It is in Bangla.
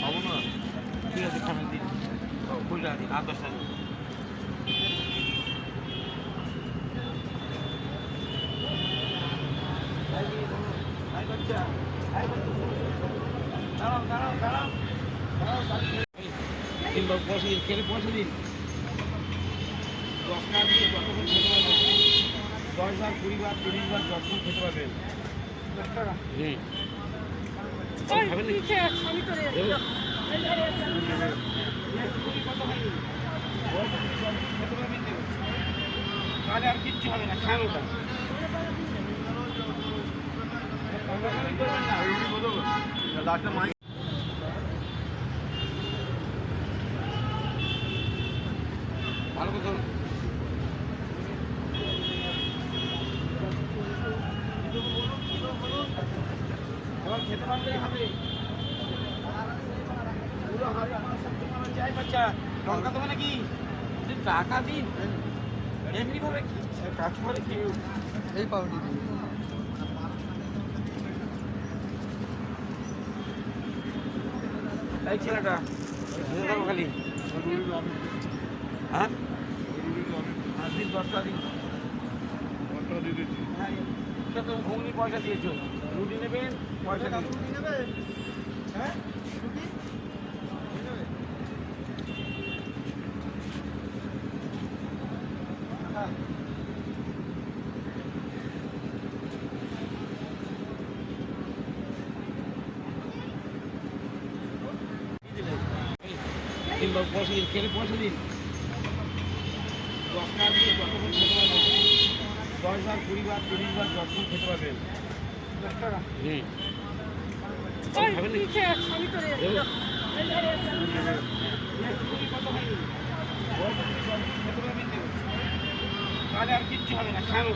খাব না ঠিক আছে খাবেন দিন দিন আর দশ টাকা দিন। এই বাচ্চা, এই বাচ্চা। দাঁড়াও, দাঁড়াও, দাঁড়াও। দিন পয়সা দিন, খেলে পয়সা দিন। দশ টাকা দিয়ে যতক্ষণ খেতে পারবেন। দশ বার, কুড়ি বার, তিরিশ বার যতক্ষণ খেতে পারবেন। দশ টাকা। হুম। তাহলে আর কিচ্ছু হবে না খান ওটা ডাক্তার মাই খেতে পারলেই হবে পুরো হাড়ি আমার সবচেয়ে বড় চাই বাচ্চা লঙ্কা দেবো নাকি টাকা দিন কি কাজ করে কেউ এই পাউডি এই ছেলেটা খালি। হ্যাঁ? হ্যাঁ, দিন দশটা দিন হ্যাঁ তো ঘুগনি পয়সা দিয়েছ রুটি নেবেন পয়সা দিন হ্যাঁ দিন পয়সা দিন খেলে পয়সা দিন দশটা দিয়ে যতক্ষণ খেতে পারবেন দশ বার কুড়ি বার তিরিশ বার যতক্ষণ খেতে পারবেন তাহলে আর কিচ্ছু হবে না খাওয়া